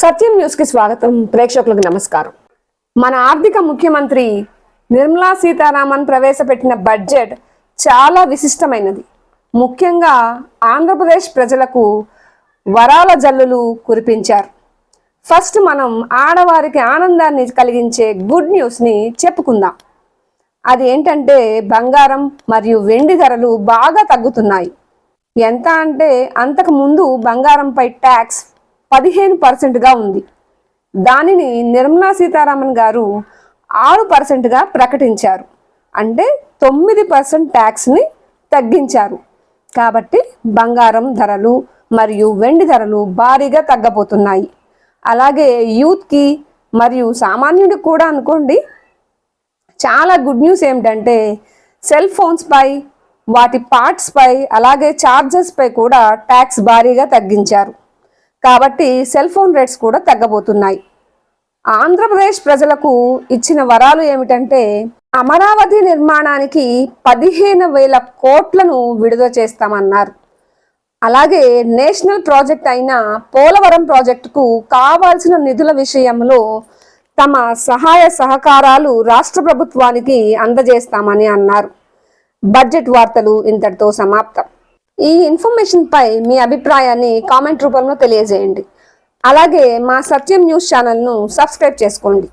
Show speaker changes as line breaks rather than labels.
సత్యం న్యూస్కి స్వాగతం. ప్రేక్షకులకు నమస్కారం. మన ఆర్థిక ముఖ్యమంత్రి నిర్మలా సీతారామన్ ప్రవేశపెట్టిన బడ్జెట్ చాలా విశిష్టమైనది. ముఖ్యంగా ఆంధ్రప్రదేశ్ ప్రజలకు వరాల జల్లులు కురిపించారు. ఫస్ట్ మనం ఆడవారికి ఆనందాన్ని కలిగించే గుడ్ న్యూస్ని చెప్పుకుందాం. అది ఏంటంటే బంగారం మరియు వెండి ధరలు బాగా తగ్గుతున్నాయి. ఎంత అంటే అంతకు ముందు బంగారంపై ట్యాక్స్ పదిహేను పర్సెంట్గా ఉంది. దానిని నిర్మలా సీతారామన్ గారు ఆరు పర్సెంట్గా ప్రకటించారు. అంటే తొమ్మిది పర్సెంట్ ట్యాక్స్ని తగ్గించారు. కాబట్టి బంగారం ధరలు మరియు వెండి ధరలు భారీగా తగ్గబోతున్నాయి. అలాగే యూత్కి మరియు సామాన్యుడికి కూడా అనుకోండి చాలా గుడ్ న్యూస్ ఏమిటంటే సెల్ ఫోన్స్పై వాటి పార్ట్స్పై అలాగే ఛార్జెస్పై కూడా ట్యాక్స్ భారీగా తగ్గించారు. కాబట్టి సెల్ ఫోన్ రేట్స్ కూడా తగ్గబోతున్నాయి. ఆంధ్రప్రదేశ్ ప్రజలకు ఇచ్చిన వరాలు ఏమిటంటే అమరావతి నిర్మాణానికి పదిహేను వేల కోట్లను విడుదల చేస్తామన్నారు. అలాగే నేషనల్ ప్రాజెక్ట్ అయిన పోలవరం ప్రాజెక్టుకు కావాల్సిన నిధుల విషయంలో తమ సహాయ సహకారాలు రాష్ట్ర ప్రభుత్వానికి అందజేస్తామని అన్నారు. బడ్జెట్ వార్తలు ఇంతటితో సమాప్తం. ఈ ఇన్ఫర్మేషన్ పై మీ అభిప్రాయాన్ని కామెంట్ రూపంలో తెలియజేయండి. అలాగే మా సత్యం న్యూస్ ఛానల్ను సబ్స్క్రైబ్ చేసుకోండి.